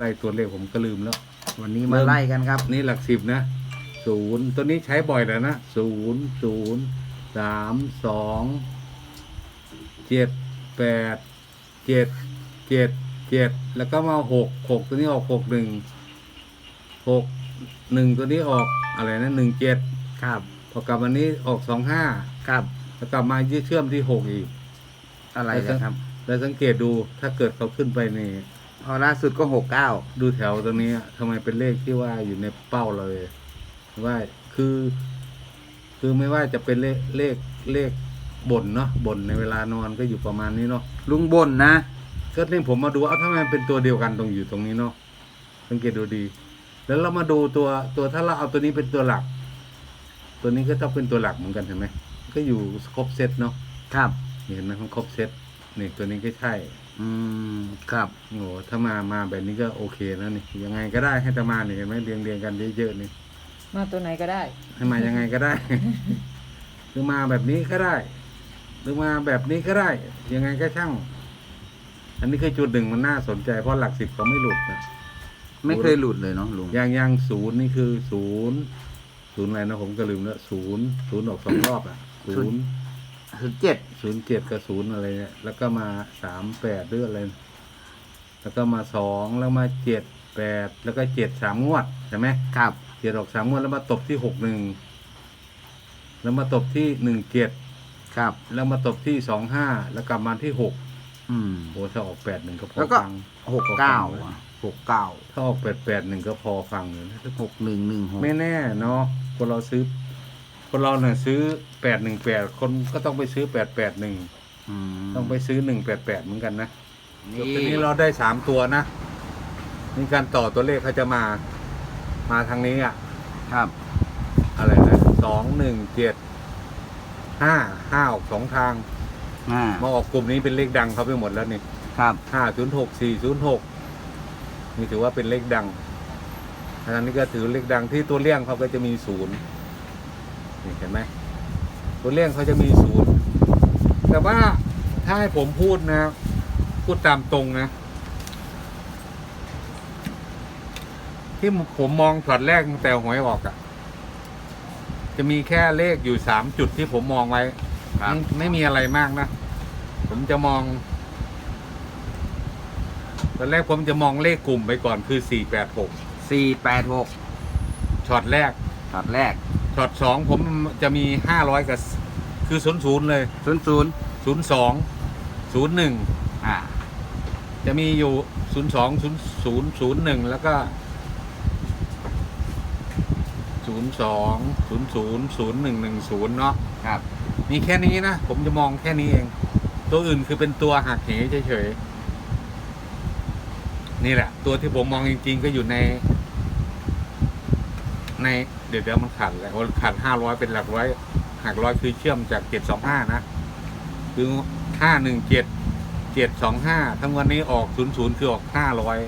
ไล่ตัวเลขผมก็ลืมแล้ว วันนี้มาไล่กันครับ นี่หลักสิบนะศูนย์ตัวนี้ใช้บ่อยแล้วนะศูนย์ศูนย์สามสองเจ็ดแปดเจ็ดเจ็ดเจ็ดแล้วก็มาหกหกตัวนี้ออกหกหนึ่งหกหนึ่งตัวนี้ออกอะไรนะหนึ่งเจ็ดครับพอกลับวันนี้ออกสองห้าครับแล้วกลับมายืดเชื่อมที่หกอีก อะไรกันครับ แล้วสังเกตดูถ้าเกิดเขาขึ้นไปนี่ พอล่าสุดก็หกเก้าดูแถวตรงนี้อะทำไมเป็นเลขที่ว่าอยู่ในเป้าเลยว่าคือ คือไม่ว่าจะเป็นเลขเลขเลขบ่นเนาะบ่นในเวลานอนก็อยู่ประมาณนี้เนาะลุงบ่นนะก็นี่ผมมาดูเอาทำไมมันเป็นตัวเดียวกันตรงอยู่ตรงนี้เนาะสังเกตดูดี แล้วเรามาดูตัวตัวถ้าเราเอาตัวนี้เป็นตัวหลัก ตัวนี้ก็ต้องเป็นตัวหลักเหมือนกันเห็นไหมก็อยู่ครบเซตเนาะครับนี่เห็นไหมมันครบเซตนี่ตัวนี้ก็ใช่ อืมครับโอ้โหถ้ามามาแบบนี้ก็โอเคแล้วนี่ยังไงก็ได้ให้แตมาเนี่ยเห็นไหมเรียงเรียงกันเยอะๆนี่มาตัวไหนก็ได้ ให้มายังไงก็ได้ หรือมาแบบนี้ก็ได้ หรือมาแบบนี้ก็ได้ ยังไงก็ช่าง อันนี้คือจุดหนึ่งมันน่าสนใจเพราะหลักสิบเขาไม่หลุดนะไม่เคยหลุดเลยเนาะลุงอย่างอย่างศูนย์นี่คือศูนย์ศูนย์อะไรนะผมก็ลืมแล้วศูนย์ศูนย์ออกสองรอบอะศูนย์ คือเจ็ดศูนย์เจ็ดกับศูนย์อะไรเนี่ยแล้วก็มาสามแปดหรืออะไร แล้วก็มาสองแล้วมาเจ็ดแปดแล้วก็เจ็ดสามงวดใช่ไหมครับเจ็ดออกสามงวดแล้วมาตบที่หกหนึ่งแล้วมาตบที่หนึ่งเจ็ดครับ แล้วมาตบที่สองห้าแล้วกลับมาที่หกอืมโอ้ถ้าออกแปดหนึ่งก็พอแล้วก็ฟังหกเก้าหกเก้าถ้าออกแปดแปดหนึ่งก็พอฟังอยู่นะหกหนึ่งหนึ่งหกไม่แน่เนาะคนเราซื้อ คนเราเนี่ยซื้อแปดหนึ่งแปดคนก็ต้องไปซื้อแปดแปดหนึ่งอืมต้องไปซื้อหนึ่งแปดแปดเหมือนกันนะนี่ทีนี้เราได้สามตัวนะนี่การต่อตัวเลขเขาจะมา มาทางนี้อะ ครับ อะไรนะสองหนึ่งเจ็ดห้าห้าออกสองทาง อ่ามาออกกลุ่มนี้เป็นเลขดังเขาไปหมดแล้วนี่ครับห้าศูนย์หกสี่ศูนย์หกนี่ถือว่าเป็นเลขดังทางนี้ก็ถือเลขดังที่ตัวเลี่ยงเขาก็จะมีศูนย์ นี่เห็นไหมตัวเลี่ยงเขาจะมีศูนย์แต่ว่าถ้าให้ผมพูดนะ พูดตามตรงนะ ที่ผมมองช็อตแรกตั้งแต่หวยออกอะ่ะ จะมีแค่เลขอยู่สามจุดที่ผมมองไว้ครับไม่ไม่มีอะไรมากนะ ผมจะมองตอนแรกผมจะมองเลขกลุ่มไปก่อนคือสี่แปดหกสี่แปดหกช็อตแรกช็อตแรก ช็อตสองผมจะมีห้าร้อยกับคือศูนย์ศูนย์เลยศูนย์ศูนย์ศูนย์สองศูนย์หนึ่งอ่า จะมีอยู่ศูนย์สองศูนย์ศูนย์ศูนย์หนึ่งแล้วก็ศูนย์สองศูนย์ศูนย์ศูนย์หนึ่งหนึ่งศูนย์เนาะครับ มีแค่นี้นะ ผมจะมองแค่นี้เอง ตัวอื่นคือเป็นตัวหักเหเฉยๆนี่แหละ ตัวที่ผมมองจริง ๆ ก็อยู่ใน ในเดี๋ยวเดี๋ยวมันขาดแล้วขาดห้าร้อยเป็นหลักร้อยหักร้อยคือเชื่อมจากเจ็ดสองห้านะ คือห้าหนึ่งเจ็ดเจ็ดสองห้าทั้งวันนี้ออกศูนย์ศูนย์คือออกห้าร้อย